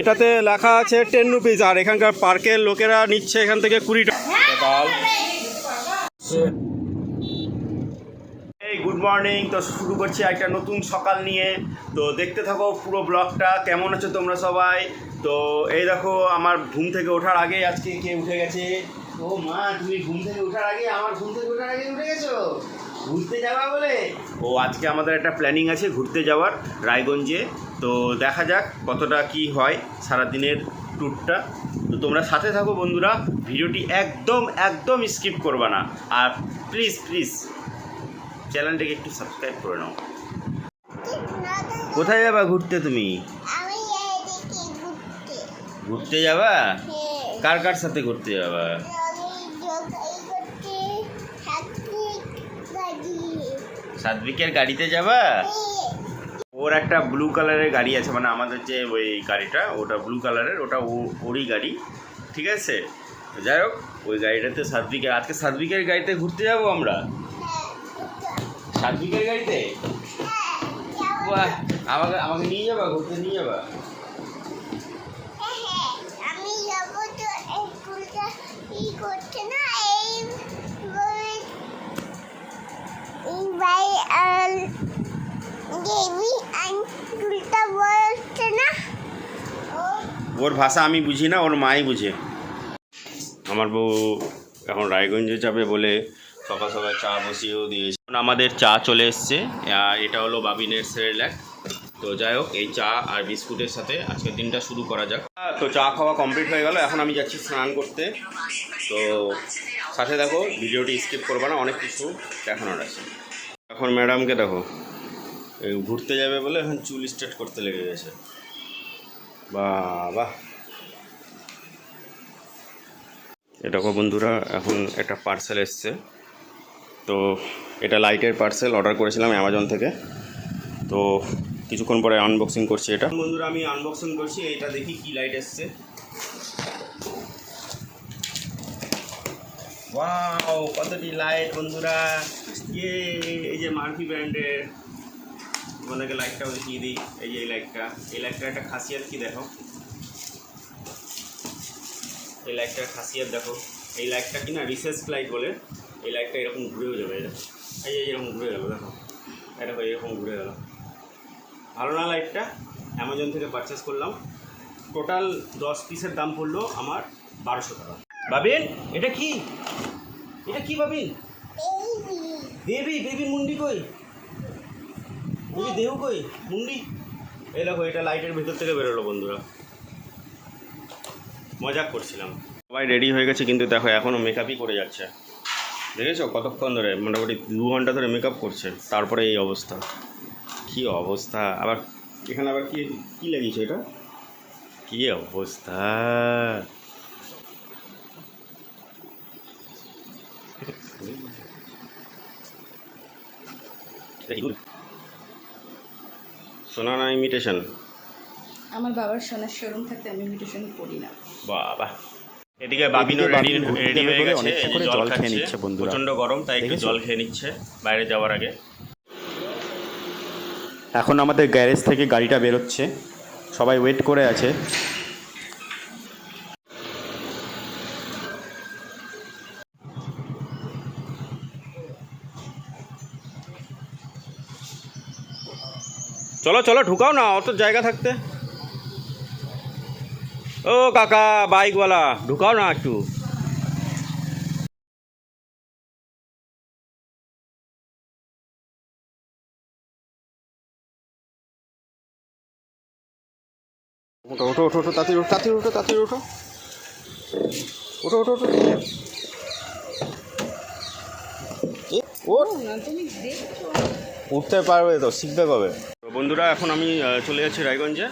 এটাতে লেখা আছে টেন রুপিস আর এখানকার পার্কের লোকেরা নিচ্ছে এখান থেকে কুড়ি টাকা। গুড মর্নিং তো শুরু করছি একটা নতুন সকাল নিয়ে। তো দেখতে থাকো পুরো ব্লগটা, কেমন আছো তোমরা সবাই? তো এই দেখো, আমার ঘুম থেকে ওঠার আগে আজকে কে উঠে গেছে? ও মা, তুমি ঘুম থেকে ওঠার আগে আমার ঘুম থেকে ওঠার আগে উঠে গেছো? ঘুরতে যাওয়া বলে? ও, আজকে আমাদের একটা প্ল্যানিং আছে ঘুরতে যাওয়ার, রায়গঞ্জে। তো দেখা যাক কতটা কি হয় সারাদিনের ট্যুরটা। তো তোমরা সাথে থাকো বন্ধুরা ভিডিওটি একদম একদম স্কিপ করবা না। আর প্লিজ প্লিজ চ্যানেলটাকে একটু সাবস্ক্রাইব করে নাও। কোথায় যাবা ঘুরতে তুমি? ঘুরতে। যাবা? হ্যাঁ। কার কার সাথে ঘুরতে যাবা? সাদবিকের গাড়িতে যাবা? ওর একটা ব্লু কালারের গাড়ি আছে মানে আমাদের যে ওই গাড়িটা, ওটা ব্লু কালারের ওটা ওরই গাড়ি, ঠিক আছে? যাই হোক, ওই গাড়িটাতে সাদবিকের আজকে সাদবিকের গাড়িতে ঘুরতে যাব আমরা? সাদবিকের গাড়িতে? আমাকে আমাকে নিয়ে যাবা, ঘুরতে নিয়ে যাবা? আমি দেবী বলছে না? ওর ভাষা আমি বুঝি না, ওর মাই বুঝে। আমার বউ এখন রায়গঞ্জে যাবে বলে সকাল সকাল চা বসিয়েও দিয়েছে। আমাদের চা চলে এসছে। এটা হলো বাবিনের সেরেল্যাক তো যাই হোক, এই চা আর বিস্কুটের সাথে আজকের দিনটা শুরু করা যাক। তো চা খাওয়া কমপ্লিট হয়ে গেল। এখন আমি যাচ্ছি স্নান করতে। তো সাথে দেখো, ভিডিওটি স্কিপ করব না, অনেক কিছু দেখানোর আছে। এখন ম্যাডামকে দেখো। ঘুরতে যাবে বলে এখন চুল স্ট্রেট করতে লেগে গেছে। বাহ এটা বন্ধুরা, এখন একটা পার্সেল এসছে। তো এটা লাইটের পার্সেল অর্ডার করেছিলাম অ্যামাজন থেকে। তো কিছুক্ষণ পরে আনবক্সিং করছি এটা। বন্ধুরা, আমি আনবক্সিং করছি এটা দেখি কি লাইট এসছে। কতটি লাইট বন্ধুরা। ইয়ে এই যে মার্ফি ব্র্যান্ডের। তোমাদেরকে লাইটটাও দেখিয়ে দিই এই যে এই লাইটটা। এই লাইটটার একটা খাসিয়াত কি দেখো? এই লাইটটার খাসিয়াত দেখো। এই লাইটটা কি না রিসেস লাইট বলে। এই লাইটটা এরকম ঘুরেও যাবে এই দেখো। যে এরকম ঘুরে গেল দেখো। দেখো এরকম ঘুরে গেল। ভালো না লাইটটা? অ্যামাজন থেকে পারচেস করলাম। টোটাল দশ পিসের দাম পড়ল আমার বারোশো টাকা। বাবিন এটা কি? এটা কি বাবিন? বেবি বেবি বেবি মুন্ডি কই? বেবি দেহ কই? মুন্ডি এই দেখো, এটা লাইটের ভিতর থেকে বেরোলো বন্ধুরা। মজা করছিলাম। সবাই রেডি হয়ে গেছে, কিন্তু দেখো এখনও মেকআপই করে যাচ্ছে। দেখেছ? কতক্ষণ ধরে? মোটামুটি দু ঘণ্টা ধরে মেকআপ করছে। তারপরে এই অবস্থা। কি অবস্থা? আবার এখানে আবার কি কি লাগিয়েছে এটা? কি অবস্থা? শোনা না ইমিটেশন আমার বাবার সোনার শোরুম থাকতে আমি ইমিটেশন করি না। বাবা। এদিকে বাবিনো রেডি রেডি হয়ে গেছে জল জল খেয়ে নিচ্ছে বন্ধুরা। প্রচণ্ড গরম তাই একটু জল খেয়ে নিচ্ছে বাইরে যাওয়ার আগে। এখন আমাদের গ্যারেজ থেকে গাড়িটা বেরোচ্ছে। সবাই ওয়েট করে আছে। চলো চলো ঢুকাও না অত জায়গা থাকতে। ও কাকা বাইকওয়ালা ঢুকাও না একটু। ওঠো ওঠো ওঠো ওঠো তাড়াতাড়ি ওঠো তাড়াতাড়ি ওঠো তাড়াতাড়ি ওঠো। ওঠো ওঠো ওঠো এ, না তুমি দেখছ? উঠতে পারবে তো, শিখতে কবে? বন্ধুরা, এখন আমি চলে যাচ্ছি রায়গঞ্জে।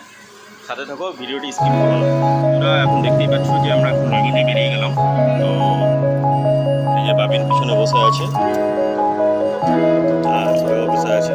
সাথে থাকো, ভিডিওটি স্কিপ করো। বন্ধুরা, এখন দেখতেই পাচ্ছ যে আমরা এখন রাগিতে বেরিয়ে গেলাম। তো এই যে বাবিন পিছনে বসে আছে। আর বসে আছে।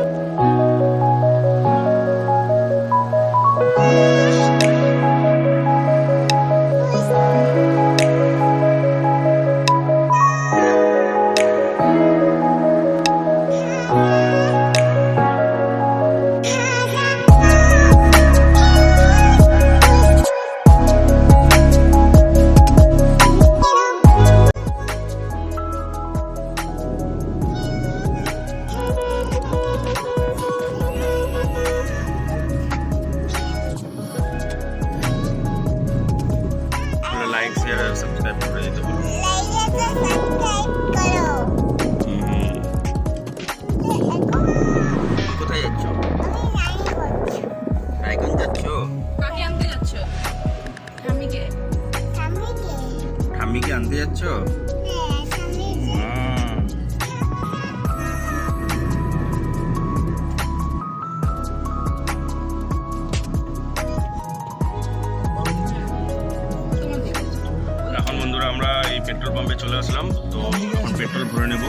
পেট্রোল পাম্পে চলে আসলাম, তো এখন পেট্রোল ভরে নেব।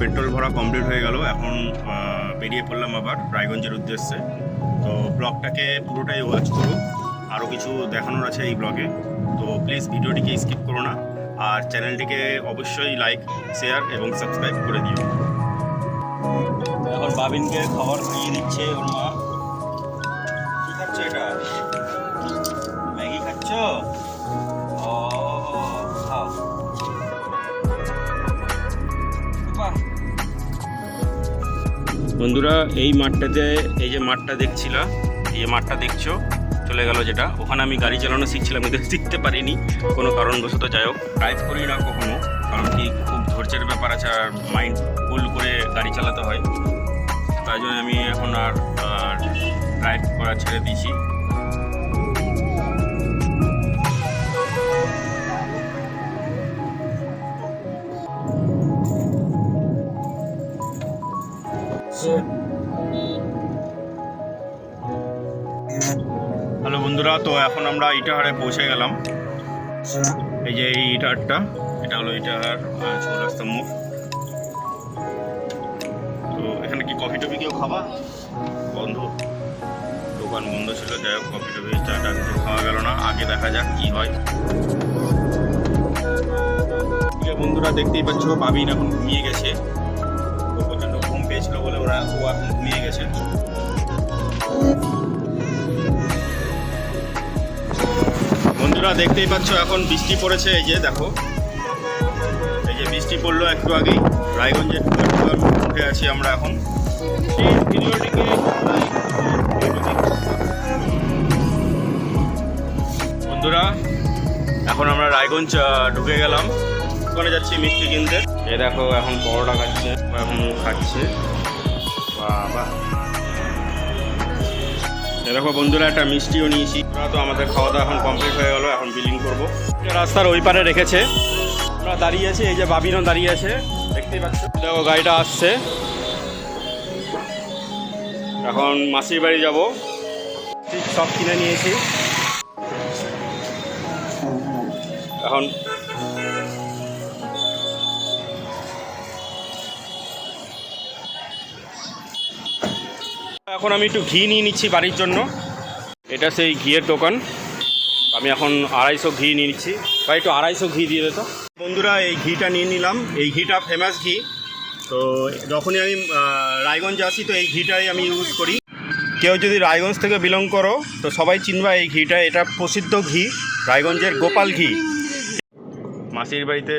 পেট্রোল ভরা কমপ্লিট হয়ে গেল। এখন বেরিয়ে পড়লাম আবার রায়গঞ্জের উদ্দেশ্যে। তো ব্লগটাকে পুরোটাই ওয়াচ করো। আরও কিছু দেখানোর আছে এই ব্লগে। তো প্লিজ ভিডিওটিকে স্কিপ করো না। আর চ্যানেলটিকে অবশ্যই লাইক শেয়ার এবং সাবস্ক্রাইব করে দিও। এখন বাবিনকে খাবার খাইয়ে দিচ্ছে ওর মা। কি খাচ্ছ এটা? ম্যাগি খাচ্ছ? বন্ধুরা, এই মাঠটাতে, এই যে মাঠটা দেখছিলা? এই যে মাঠটা দেখছ? চলে গেল যেটা। ওখানে আমি গাড়ি চালানো শিখছিলাম, কিন্তু শিখতে পারিনি। কোনো কারণবশত যাই হোক ড্রাইভ করি না কখনো। কারণ কি, খুব ধৈর্যের ব্যাপার আছে আর মাইন্ড ফুল করে গাড়ি চালাতে হয়। তাই জন্য আমি এখন আর ড্রাইভ করা ছেড়ে দিয়েছি। তো এখন আমরা ইটাহারে পৌঁছে গেলাম। এই যে এই ইটাহারটা, এটা হলো ইটাহার চৌরাস্তা মুখ তো এখানে কি কফি টফি কেউ খাবা? বন্ধ, দোকান বন্ধ ছিল, যাই হোক কফি টফি চা টা কিছু খাওয়া গেল না। আগে দেখা যাক কি হয়। বন্ধুরা দেখতেই পাচ্ছ, বাবিন এখন ঘুমিয়ে গেছে। প্রচণ্ড ঘুম পেয়েছিল বলে ওরা ও এখন ঘুমিয়ে গেছে। বন্ধুরা দেখতেই পাচ্ছ, এখন বৃষ্টি পড়েছে, এই যে দেখো। এই যে বৃষ্টি পড়ল একটু আগেই। রায়গঞ্জের উঠে আছি আমরা এখন। বন্ধুরা, এখন আমরা রায়গঞ্জ ঢুকে গেলাম। ওখানে যাচ্ছি মিষ্টি কিনতে। এ দেখো, এখন পরোটা খাচ্ছে, এখন খাচ্ছে। বাবা। দেখো বন্ধুরা, একটা মিষ্টিও নিয়েছি। আমরা তো আমাদের খাওয়া দাওয়া এখন কমপ্লিট হয়ে গেল, এখন বিলিং করব। রাস্তার ওই পারে রেখেছে। আমরা দাঁড়িয়ে আছি, এই যে বাবিনও দাঁড়িয়ে আছে, দেখতেই পাচ্ছ। দেখো, গাড়িটা আসছে। এখন মাসির বাড়ি যাব। সব কিনে নিয়েছি। এখন এখন আমি একটু ঘি নিয়ে নিচ্ছি বাড়ির জন্য। এটা সেই ঘিয়ের দোকান। আমি এখন আড়াইশো ঘি নিয়ে নিচ্ছি। বা একটু আড়াইশো ঘি দিয়ে দিত বন্ধুরা, এই ঘিটা নিয়ে নিলাম। এই ঘিটা ফেমাস ঘি। তো যখনই আমি রায়গঞ্জ আসি, তো এই ঘিটাই আমি ইউজ করি। কেউ যদি রায়গঞ্জ থেকে বিলং করো, তো সবাই চিনবা এই ঘিটা। এটা প্রসিদ্ধ ঘি, রায়গঞ্জের গোপাল ঘি। মাসির বাড়িতে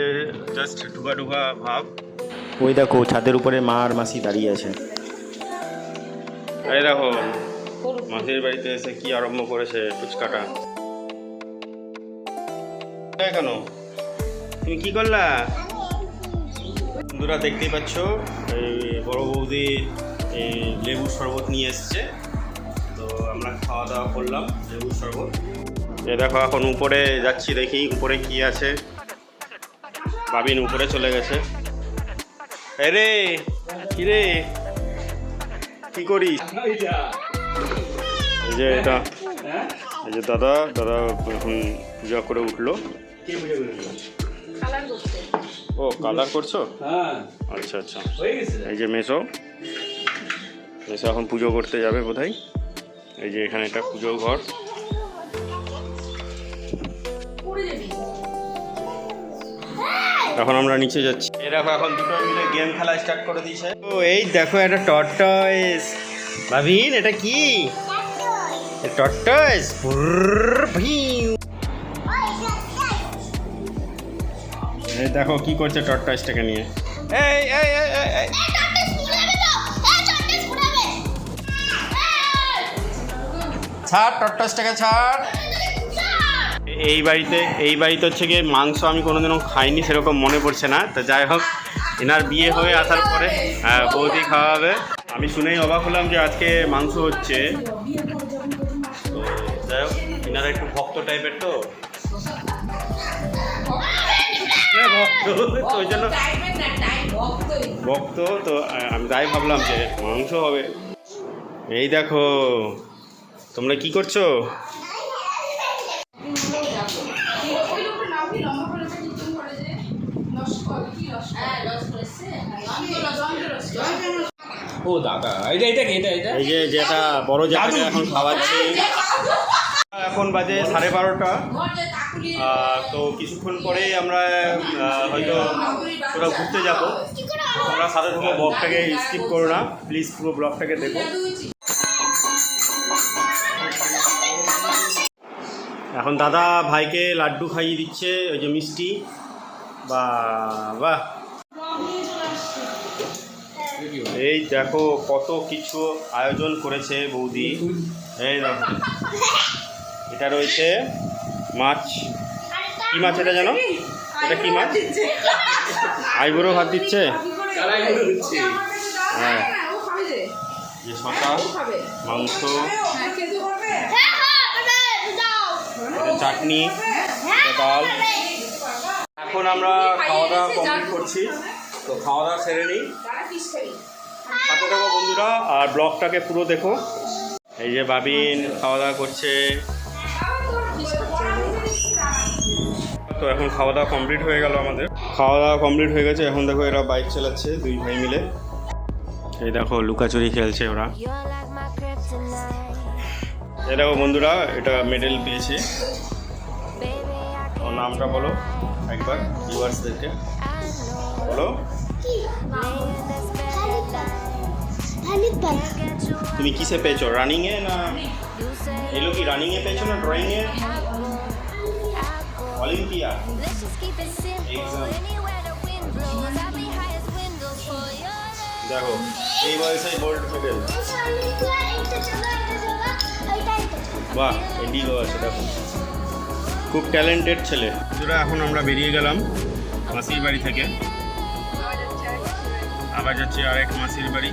জাস্ট ঢুকা ঢুকা ভাব। ওই দেখো, ছাদের উপরে মা আর মাসি দাঁড়িয়ে আছে। এই দেখো মাসির বাড়িতে এসে কি আরম্ভ করেছে ফুচকাটা? কেন? তুমি কি করলা? বন্ধুরা দেখতেই পাচ্ছ এই বড় বৌদি এই লেবুর শরবত নিয়ে এসছে। তো আমরা খাওয়া দাওয়া করলাম লেবুর শরবত। এ দেখো এখন উপরে যাচ্ছি দেখি উপরে কি আছে। বাবিন উপরে চলে গেছে। রে কি রে? কি করিস? এই যে এটা। এই যে দাদা দাদা এখন পূজা করে উঠল। ও কালার করছ? আচ্ছা আচ্ছা। এই যে মেসো। মেসো এখন পুজো করতে যাবে বোধহয়। এই যে এখানে একটা পুজো ঘর। এখন আমরা নিচে যাচ্ছি। দেখো এখন দুটো মিলে গেম খেলা স্টার্ট করে দিয়েছে। ও এই দেখো একটা টর্টয়েস ভাবিন এটা কি? টর্টয়েস এই দেখো কি করছে টর্টাইসটাকে নিয়ে। এই এই এই এই, এই। ছাড় টর্টাসটাকে ছাড়। এই বাড়িতে এই বাড়িতে হচ্ছে গিয়ে মাংস আমি কোনোদিনও খাইনি সেরকম মনে পড়ছে না। তো যাই হোক এনার বিয়ে হয়ে আসার পরে হ্যাঁ, বৌদি খাওয়াবে। আমি শুনেই অবাক হলাম যে আজকে মাংস হচ্ছে। তো যাই হোক এনারা একটু ভক্ত টাইপের তো। ভক্ত? ওই জন্য ভক্ত তো আমি তাই ভাবলাম যে মাংস হবে। এই দেখো তোমরা কি করছ? ও দাদা এটা এটা কি এটা এটা? এই যে যেটা বড় জায়গাটা এখন খাওয়াচ্ছি এখন বাজে সাড়ে বারোটা। তো কিছুক্ষণ পরে আমরা হয়তো কোথাও ঘুরতে যাব। তোমরা সাথে থাকো ব্লগটাকে স্কিপ করো না। প্লিজ পুরো ব্লগটাকে দেখো। এখন দাদা ভাইকে লাড্ডু খাইয়ে দিচ্ছে ওই যে মিষ্টি। বা বাহ এই দেখো কত কিছু আয়োজন করেছে বৌদি। এই দেখো। এটা রয়েছে মাছ। কি মাছ এটা জানো? এটা কি মাছ? আইবুড়ো ভাত দিচ্ছে? হ্যাঁ। যে শশা মাংস। চাটনি এটা ডাল। এখন আমরা খাওয়া দাওয়া কমপ্লিট করছি। তো খাওয়া দাওয়া সেরে নিই। সাথে থাকো বন্ধুরা, আর ব্লগটাকে পুরো দেখো। এই যে বাবিন খাওয়া দাওয়া করছে। তো এখন খাওয়া দাওয়া কমপ্লিট হয়ে গেল আমাদের। খাওয়া দাওয়া কমপ্লিট হয়ে গেছে, এখন দেখো এরা বাইক চালাচ্ছে, দুই ভাই মিলে। এই দেখো, লুকাচুরি খেলছে ওরা. এই দেখো বন্ধুরা, এটা মেডেল পেয়েছে। নামটা বলো। একবার ভিউয়ার্সদেরকে বলো তুমি কিসে পেয়েছ রানিংয়ে না এগুলো কি রানিংয়ে পেয়েছ না ড্রয়িংয়ে. Olympia love. দেখো এই বয়সে গোল্ড মেডেল বাহ এডিগো আছে দেখো খুব ট্যালেন্টেড ছেলে। বন্ধুরা এখন আমরা বেরিয়ে গেলাম মাসির বাড়ি থেকে। আবার যাচ্ছি আরেক মাসির বাড়ি.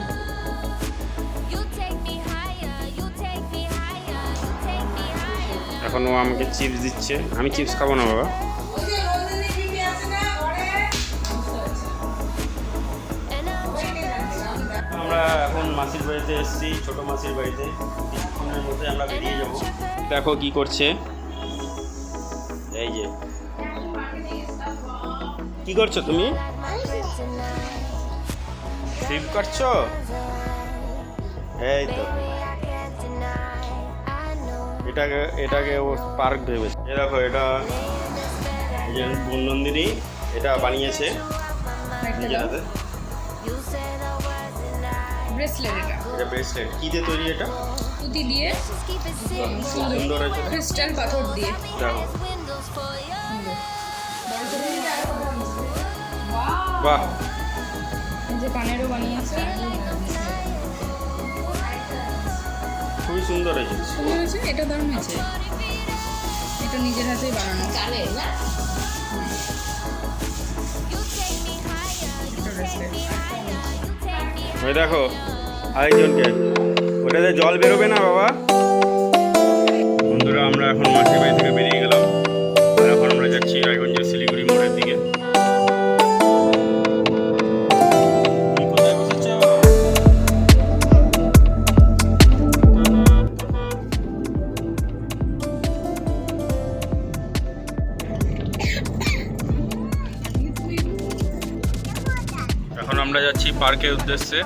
এখন ও আমাকে চিপস দিচ্ছে। আমি চিপস খাব না বাবা। আমরা এখন মাসির বাড়িতে এসেছি ছোট মাসির বাড়িতে। কিছুক্ষণের মধ্যে আমরা বেরিয়ে যাব। দেখো কি করছে। এই যে। কি করছ তুমি? স্লিপ করছ? এই তো. এটাকে এটাকে ও পার্ক ভেবেছে। এ দেখো এটা এই যে বননন্দিনী এটা বানিয়েছে। ব্রেসলেট এটা। এটা ব্রেসলেট। কী দিয়ে তৈরি এটা? পুঁতি দিয়ে just keep it simple. সুন্দর ক্রিস্টাল পাথর দিয়ে। বাহ। যে কানেরও বানিয়েছে খুবই সুন্দর হয়েছে সুন্দর হয়েছে? এটা দারুণ হয়েছে। এটা নিজের হাতেই বানানো। ওই দেখো আরেকজনকে। ওটাতে জল বেরোবে না বাবা? বন্ধুরা আমরা এখন মাসির বাড়ি থেকে বেরিয়ে পার্কের উদ্দেশ্যে।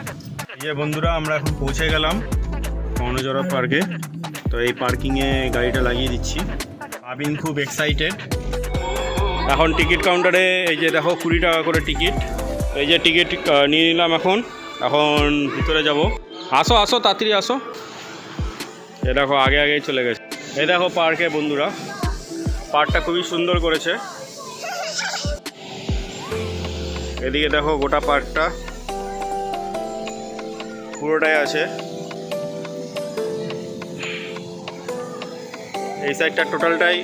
এই যে বন্ধুরা, আমরা এখন পৌঁছে গেলাম কর্ণজোড়া পার্কে। তো এই পার্কিংয়ে গাড়িটা লাগিয়ে দিচ্ছি। আবিন খুব এক্সাইটেড এখন টিকিট কাউন্টারে এই যে দেখো কুড়ি টাকা করে টিকিট। এই যে টিকিট নিয়ে নিলাম এখন। এখন ভিতরে যাব। আসো আসো, তাড়াতাড়ি আসো। এ দেখো, আগে আগেই চলে গেছে। এই দেখো পার্কে বন্ধুরা, পার্কটা খুবই সুন্দর করেছে। এদিকে দেখো গোটা পার্কটা। পুরোটাই আছে। এই সাইডটা টোটালটাই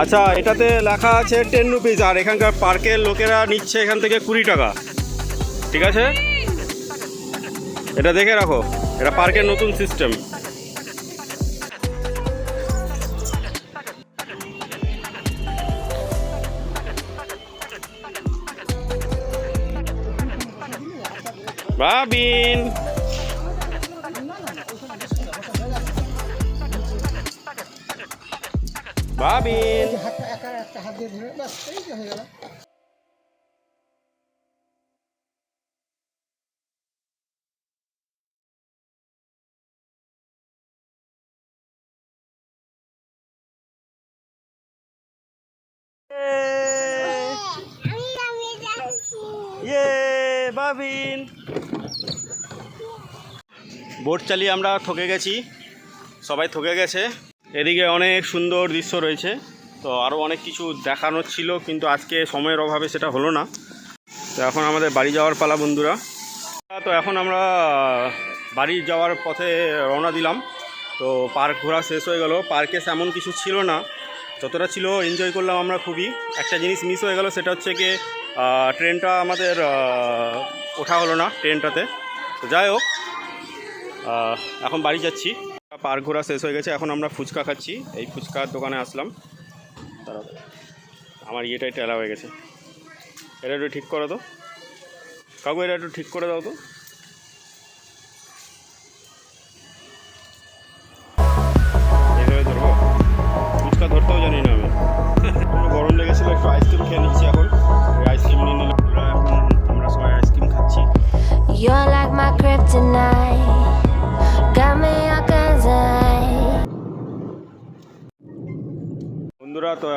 আচ্ছা এটাতে লেখা আছে টেন রুপিস আর এখানকার পার্কের লোকেরা নিচ্ছে এখান থেকে কুড়ি টাকা। ঠিক আছে? এটা দেখে রাখো। এটা পার্কের নতুন সিস্টেম। বাবিন। বাবিন। আমি বাবিন বোট চালিয়ে আমরা থকে গেছি। সবাই থকে গেছে। এদিকে অনেক সুন্দর দৃশ্য রয়েছে। তো আরও অনেক কিছু দেখানোর ছিল, কিন্তু আজকে সময়ের অভাবে সেটা হলো না। তো এখন আমাদের বাড়ি যাওয়ার পালা বন্ধুরা। তো এখন আমরা বাড়ি যাওয়ার পথে রওনা দিলাম। তো পার্ক ঘোরা শেষ হয়ে গেল। পার্কে তেমন কিছু ছিল না। যতটা ছিল এনজয় করলাম আমরা খুবই। একটা জিনিস মিস হয়ে গেল, সেটা হচ্ছে কি ট্রেনটা আমাদের ওঠা হলো না ট্রেনটাতে। তো যাই হোক এখন বাড়ি যাচ্ছি। পার ঘোরা শেষ হয়ে গেছে, এখন আমরা ফুচকা খাচ্ছি। এই ফুচকার দোকানে আসলাম। আমার ইয়েটাই টেলা হয়ে গেছে। এটা একটু ঠিক করো তো। কাকু এটা একটু ঠিক করে দাও তো।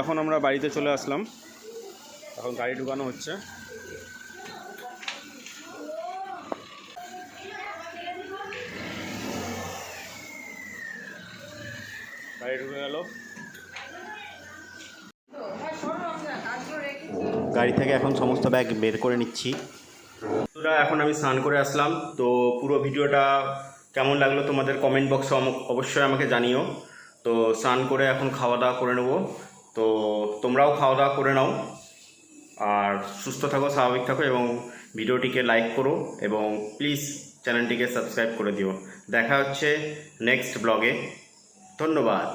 এখন আমরা বাড়িতে চলে আসলাম। এখন গাড়ি ঢুকানো হচ্ছে। গাড়ি ঢুকে গেল। গাড়ি থেকে এখন সমস্ত ব্যাগ বের করে নিচ্ছি। বন্ধুরা এখন আমি স্নান করে আসলাম। তো পুরো ভিডিওটা কেমন লাগল তোমাদের কমেন্ট বক্সে অবশ্যই আমাকে জানিও। তো স্নান করে এখন খাওয়া দাওয়া করে নেব। তো তোমরাও খাওয়া দাওয়া করে নাও। আর সুস্থ থাকো, স্বাভাবিক থাকো এবং ভিডিওটিকে লাইক করো এবং প্লিজ চ্যানেলটিকে সাবস্ক্রাইব করে দিও। দেখা হচ্ছে নেক্সট ব্লগে ধন্যবাদ।